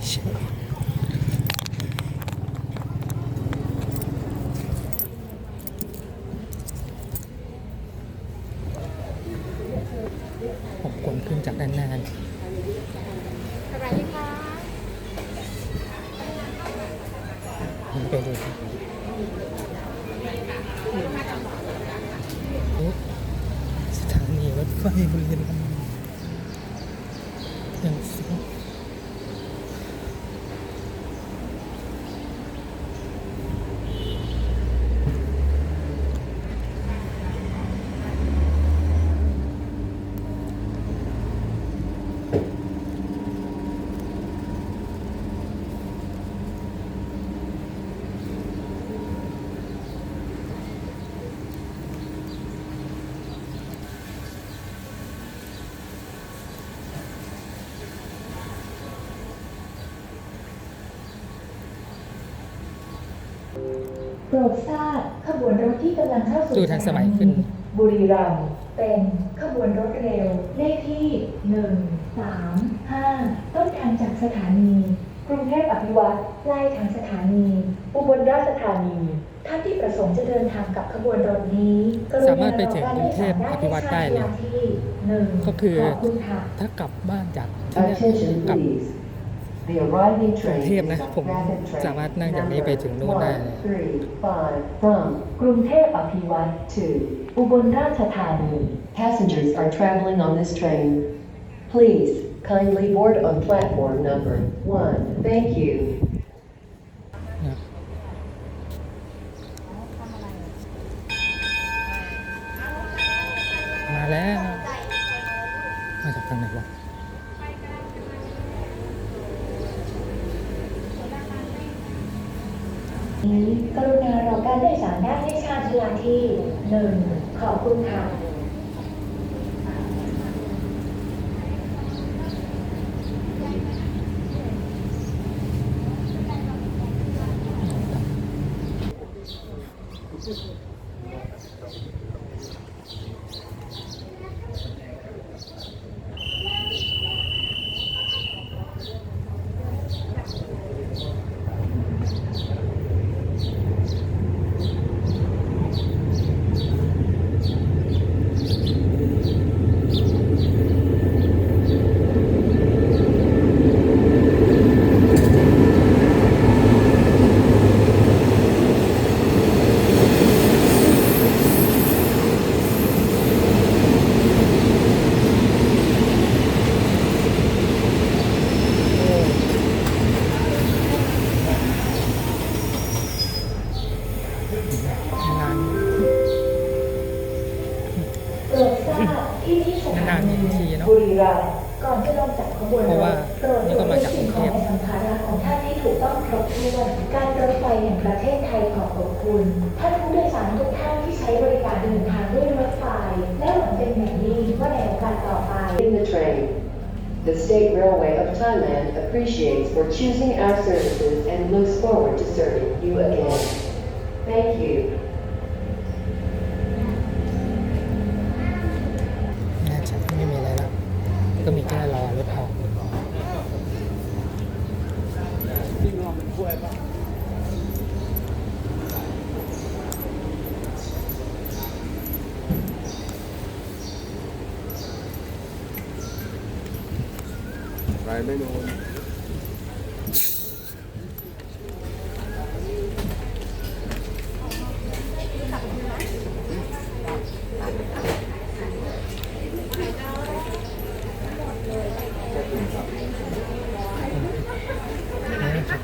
ผมกลขึ้นจากด้านหน้าเนี่ยสวัสดีค่ะผมไปดูครับโอ้สถานีรถไฟบุรีรัมย์ ดทราบขบวนรถที่กำลังเข้าสู่ดูทันสมัยขึ้น บุรีรัมย์เป็นขบวนรถเร็วเลขที่1 3 5ต้นทางจากสถานี กรุงเทพอภิวัตรปลายทางสถานี อุบลราชธานีท่านที่ประสงค์จะเดินทางกับขบวนรถนี้กรุณสามารถไปถึงกรุงเทพอภิวัตรได้เลย ที่หนึ่งก็คือขอบคุณค่ะถ้ากลับบ้านจากที่เนี่ย Attention กลับ please. เทพ is นะ a ผม rapid train สามารถนั่งจากนี้ไปถึงนู่นได้เลย number 135 from กรุงเทพอภิวัตร to อุบลราชธานี passengers are traveling on this train. Please kindly board on platform number 1. Thank you. นะมาแล้ว มาจากทางไหนวะ นี้กรุณารอการโดย สารได้ในชาติชาลาที่หนึ่งขอบคุณค่ะ นโปรดทราบที่ที่สถานีนานๆทีเนอะบุรีรัมย์ก่อนจะลงจากขบวนเพรราะว่าถโปรดนี่ตรก็วจมาเช็จากคสิ่งกรุของงเทพและสัมภาระของท่านให้ถูกต้องครบถ้วนการรถไฟแห่งประเทศไทยขอขอบคุณท่านผู้โดยสารทุกท่านที่ใช้บริการเดินทางด้วยรถไฟและหวังเป็นอย่างยิ่งว่าในโอกาสต่อไป In the train. The State Railway of Thailand appreciates for choosing our services and looks forward to serving you again. Thank you. น่าจะไม่มีอะไรแล้ว ก็มีแค่รอรถออกไปไม่โดนนี่ครับ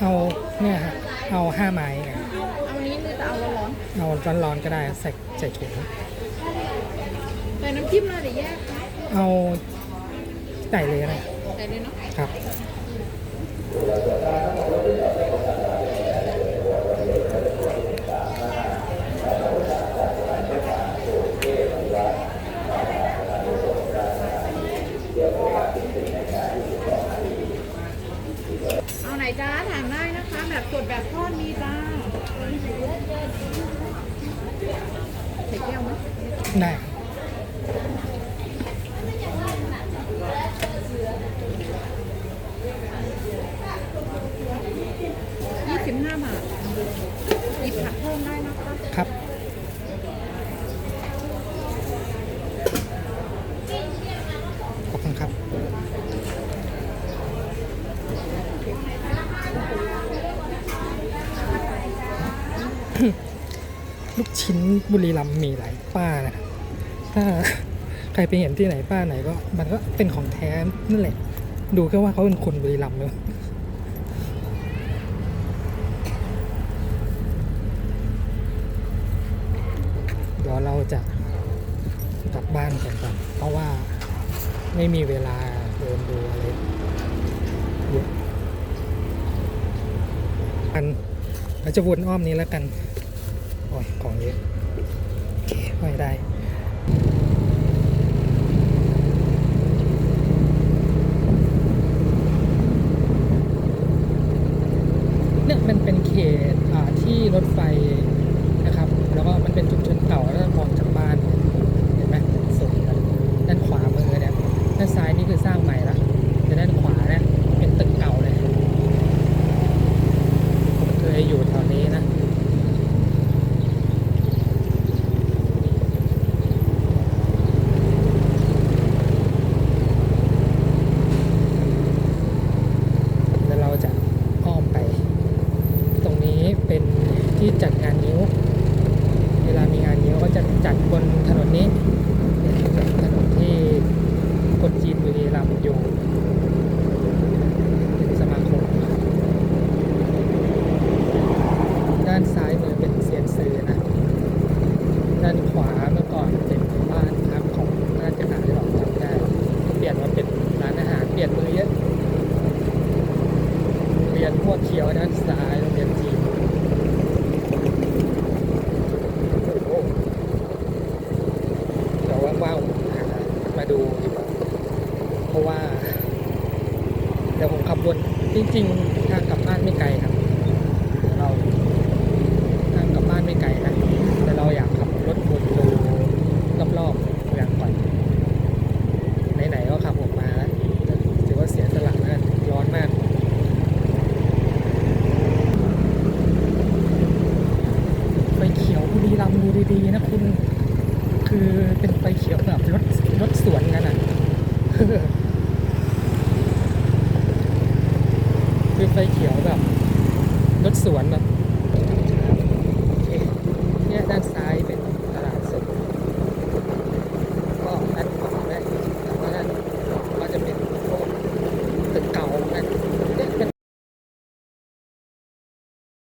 เอาเนี่ยฮะเอา ห้าไม้อะเอานี้หรือจะเอาร้อนเอาร้อนๆก็ได้ใส่ใส่ถุงๆแต่น้ำจิ้มเราเดี๋ยวแยกนะเอาใส่เลยนะแต่เลยเนาะครับเอาไหนจ้าถามได้นะคะ แบบสดแบบทอดมีจ้าใส่แก้วไหม ได้ ยี่สิบห้าบาทหยิบผักเพิ่มได้นะคะ ครับ ขอบคุณครับ ลูกชิ้นบุรีรัมมีหลายป้านะครับถ้าใครไปเห็นที่ไหนป้าไหนก็ มันก็เป็นของแท้นั่นแหละ ดูแค่ว่าเขาเป็นคนบุรีรัมย์เลยเดี๋ยวเราจะกลับบ้านกันก่อนเพราะว่าไม่มีเวลาเดินดูอะไรเยอะอันเราจะวนอ้อมนี้แล้วกัน โอ้ยของเยอะโอเคไม่ได้เนี่ยมันเป็นเขตที่รถไฟนะครับ แล้วก็มันเป็นชุมชนเก่าแล้วก็มองจากบ้าน เห็นไหมสูงด้านขวามือเนี่ยด้านซ้ายนี่คือสร้างใหม่ละแต่ด้านขวาเนี่ยเป็นตึกเก่าเลยผมเคยอยู่แถวนี้นะ เดี๋ยวเราจะอ้อมไป ตรงนี้เป็นที่จัดงานนิ้ว เวลามีงานนิ้วก็จะจัดบนถนนนี้เป็นถนนที่คนจีนบุรีรัมย์อยู่เป็นสมาคม ด้านซ้ายมือเป็นเซียนซือนะ ด้านขวาเมื่อก่อนเป็นบ้านพักของราชการหรือเปล่าจำไม่ได้ เปลี่ยนมาเป็นร้านอาหารเปลี่ยนมือเยอะ เรียนพวกเขียวด้านซ้ายโรงเรียนจีนโอ้โหเดี๋ยวว่างๆหามาดูดีกว่าเพราะว่า เดี๋ยวผมขับวน จริงๆทางกลับบ้านไม่ไกลครับเดี๋ยวเราทางกลับบ้านไม่ไกลนะแต่เราอยากขับรถวนดูรอบๆอย่างก่อนไหนๆก็ขับออกมาแล้วถือว่าเสียสละนะร้อนมาก ไฟเขียวบุรีรัมย์ดูดีๆนะคุณ คือเป็นไฟเขียวแบบรถรถสวนกันอะ คือไฟเขียวแบบรถสวนแบบเคเนี่ยด้านซ้าย